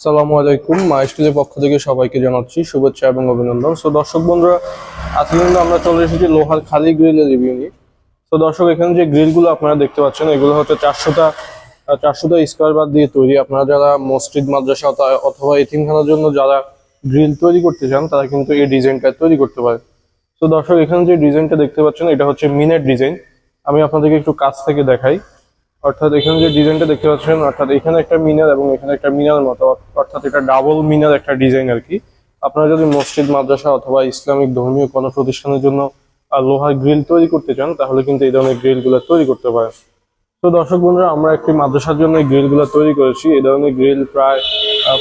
সালামু আলাইকুম। মাইস্টিলের পক্ষ থেকে সবাইকে জানাচ্ছি শুভেচ্ছা এবং অভিনন্দন। সো দর্শক বন্ধুরা, আজকে কিন্তু আমরা চলে এসেছি লোহার খালি গ্রিলের রিভিউ নিয়ে। তো দর্শক, এখানে যে গ্রিলগুলো আপনারা দেখতে পাচ্ছেন, এগুলো হচ্ছে চারশোটা চারশোটা স্কোয়ার বার দিয়ে তৈরি। আপনারা যারা মসজিদ, মাদ্রাসা অথবা- অথবা এতিমখানার জন্য যারা গ্রিল তৈরি করতে চান, তারা কিন্তু এই ডিজাইনটা তৈরি করতে পারে তো দর্শক, এখানে যে ডিজাইনটা দেখতে পাচ্ছেন, এটা হচ্ছে মিনের ডিজাইন। আমি আপনাদেরকে একটু কাছ থেকে দেখাই। অর্থাৎ এখানে যে ডিজাইনটা দেখতে পাচ্ছেন, অর্থাৎ এখানে একটা মিনার এবং এখানে একটা মিনার মতো, অর্থাৎ এটা ডাবল মিনার একটা ডিজাইন আর কি। আপনারা যদি মসজিদ, মাদ্রাসা অথবা ইসলামিক ধর্মীয় কোনো প্রতিষ্ঠানের জন্য লোহার গ্রিল তৈরি করতে চান, তাহলে কিন্তু এই ধরনের গ্রিলগুলো তৈরি করতে পারেন। তো দর্শক বন্ধুরা, আমরা একটি মাদ্রাসার জন্য এই গ্রিলগুলো তৈরি করেছি। এই ধরনের গ্রিল প্রায়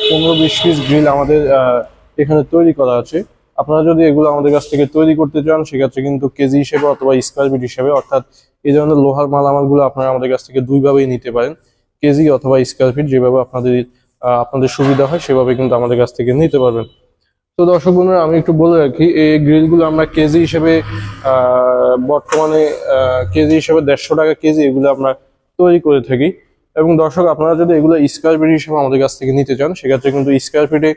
পনেরো বিশ পিস গ্রিল আমাদের এখানে তৈরি করা আছে। আপনারা যদি এগুলো আমাদের কাছ থেকে তৈরি করতে চান, সেক্ষেত্রে কিন্তু কেজি হিসেবে অথবা স্কোয়ার ফিট হিসেবে, অর্থাৎ এই ধরনের লোহার মালামালগুলো আপনারা আমাদের কাছ থেকে দুইভাবেই নিতে পারেন। কেজি অথবা স্কোয়ার ফিট যেভাবে আপনাদের আপনাদের সুবিধা হয়, সেভাবে কিন্তু আমাদের কাছ থেকে নিতে পারবেন। তো দর্শক বন্ধুরা, আমি একটু বলে রাখি, এই গ্রিলগুলো আমরা কেজি হিসেবে বর্তমানে কেজি হিসেবে দেড়শো টাকা কেজি এগুলো আমরা তৈরি করে থাকি। এবং দর্শক, আপনারা যদি এগুলো স্কোয়ার ফিট হিসেবে আমাদের কাছ থেকে নিতে চান, সেক্ষেত্রে কিন্তু স্কোয়ার ফিটে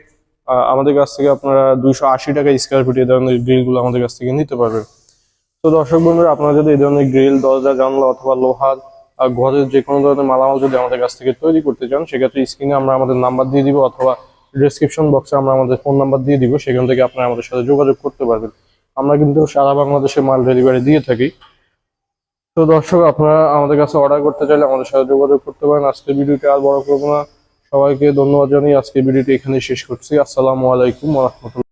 আমাদের কাছ থেকে আপনারা দুইশো আশি টাকা স্কোয়ার ফিট এই ধরনের গ্রিলগুলো আমাদের কাছ থেকে নিতে পারবেন। তো দর্শক বন্ধুরা, আপনারা যদি এই ধরনের গ্রিল দরজা, জানলা অথবা লোহার ঘরের যে কোনো ধরনের মালামাল যদি আমাদের কাছ থেকে তৈরি করতে চান, সেক্ষেত্রে স্ক্রিনে আমরা আমাদের নাম্বার দিয়ে দিব অথবা ডিসক্রিপশন বক্সে আমরা আমাদের ফোন নাম্বার দিয়ে দিব, সেখান থেকে আপনারা আমাদের সাথে যোগাযোগ করতে পারবেন। আমরা কিন্তু সারা বাংলাদেশে মাল ডেলিভারি দিয়ে থাকি। তো দর্শক, আপনারা আমাদের কাছে অর্ডার করতে চাইলে আমাদের সাথে যোগাযোগ করতে পারেন। আজকের ভিডিওটি আর বড় করব না। সবাইকে ধন্যবাদ জানিয়ে আজকে ভিডিওটি এখানে শেষ করছি। আসসালামু আলাইকুম রহমতুল্লাহ।